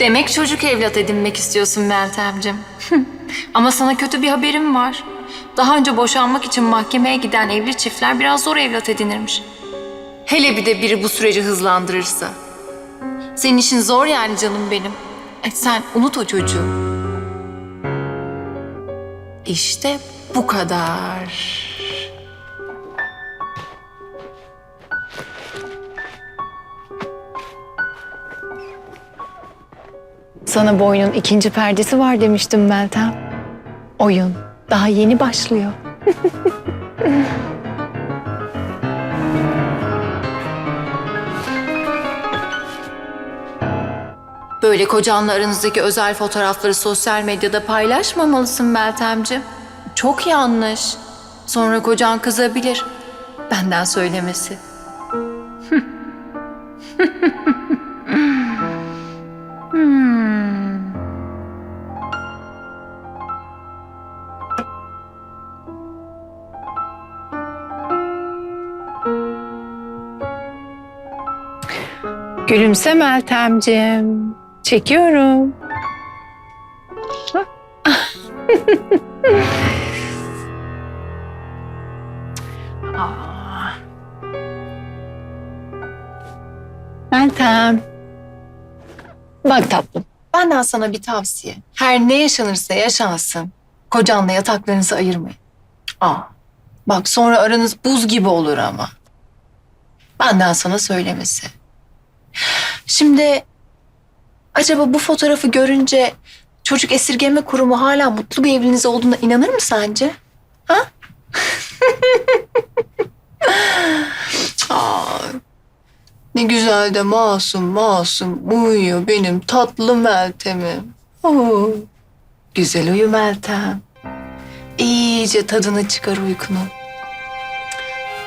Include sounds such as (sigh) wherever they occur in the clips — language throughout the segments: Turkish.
Demek çocuk evlat edinmek istiyorsun Meltemcim. (laughs) Ama sana kötü bir haberim var. Daha önce boşanmak için mahkemeye giden evli çiftler biraz zor evlat edinirmiş. Hele bir de biri bu süreci hızlandırırsa. Senin işin zor yani canım benim. E sen unut o çocuğu. İşte bu kadar. Sana bu oyunun ikinci perdesi var demiştim Meltem. Oyun daha yeni başlıyor. (laughs) Böyle kocanla aranızdaki özel fotoğrafları sosyal medyada paylaşmamalısın Meltemciğim. Çok yanlış. Sonra kocan kızabilir. Benden söylemesi. (laughs) (laughs) Hmm. Gülümse Meltemcim. Çekiyorum. (laughs) Aa. Meltem. Bak tatlım. Benden sana bir tavsiye. Her ne yaşanırsa yaşansın. Kocanla yataklarınızı ayırmayın. Aa, bak sonra aranız buz gibi olur ama. Benden sana söylemesi. Şimdi acaba bu fotoğrafı görünce çocuk esirgeme kurumu hala mutlu bir evliliğiniz olduğuna inanır mı sence? Ha? (laughs) Aa, ne güzel de masum masum uyuyor benim tatlı Meltem'im. Oo, güzel uyu Meltem. İyice tadını çıkar uykunun.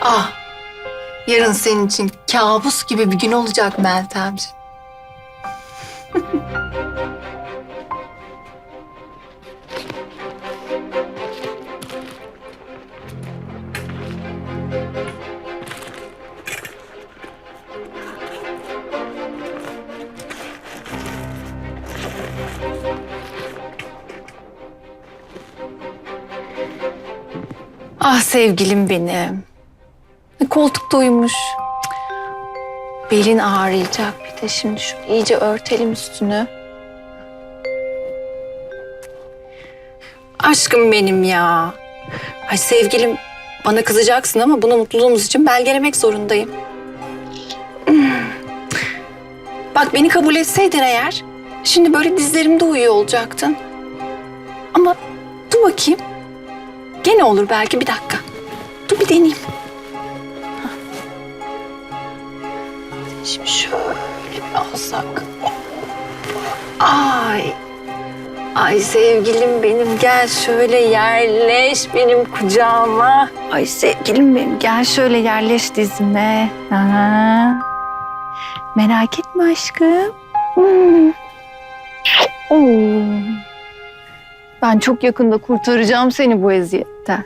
Ah, yarın senin için kabus gibi bir gün olacak Meltemciğim. Ah sevgilim benim. Koltukta uyumuş. Belin ağrıyacak bir de şimdi şu iyice örtelim üstünü. Aşkım benim ya. Ay sevgilim bana kızacaksın ama bunu mutluluğumuz için belgelemek zorundayım. (clears throat) Bak beni kabul etseydin eğer şimdi böyle dizlerimde uyuyor olacaktın. Ama dur bakayım. Gene olur belki bir dakika. Dur bir deneyeyim. Şimdi şöyle bir alsak. Ay. Ay sevgilim benim gel şöyle yerleş benim kucağıma. Ay sevgilim benim gel şöyle yerleş dizime. Ha. Merak etme aşkım. Hmm. Oo. Ben çok yakında kurtaracağım seni bu eziyetten.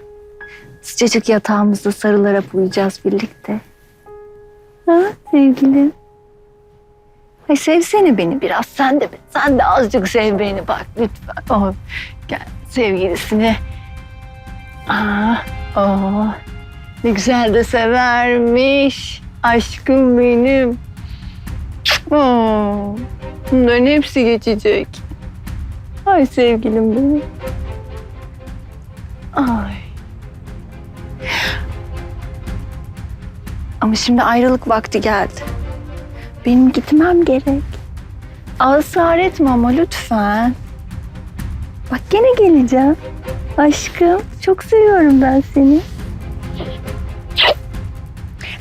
Sıcacık yatağımızda sarılarak uyuyacağız birlikte. Ha sevgilim? Ay sevsene beni biraz. Sen de sen de azıcık sev beni bak lütfen. Oh, gel sevgilisini. Aa, oh, ne güzel de severmiş. Aşkım benim. Oh, bunların hepsi geçecek. Ay sevgilim benim. Ay. Şimdi ayrılık vakti geldi. Benim gitmem gerek. Israr etme ama lütfen. Bak gene geleceğim. Aşkım çok seviyorum ben seni.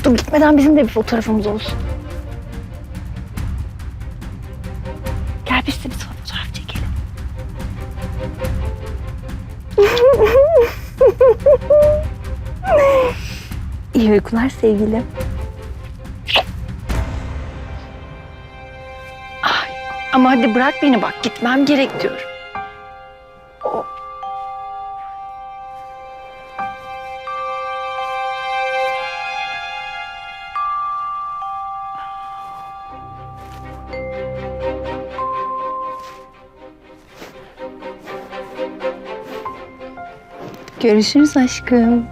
Dur gitmeden bizim de bir fotoğrafımız olsun. Gel biz de bir fotoğraf çekelim. (laughs) İyi uykular sevgilim. Ama hadi bırak beni bak gitmem gerek diyorum. Görüşürüz aşkım.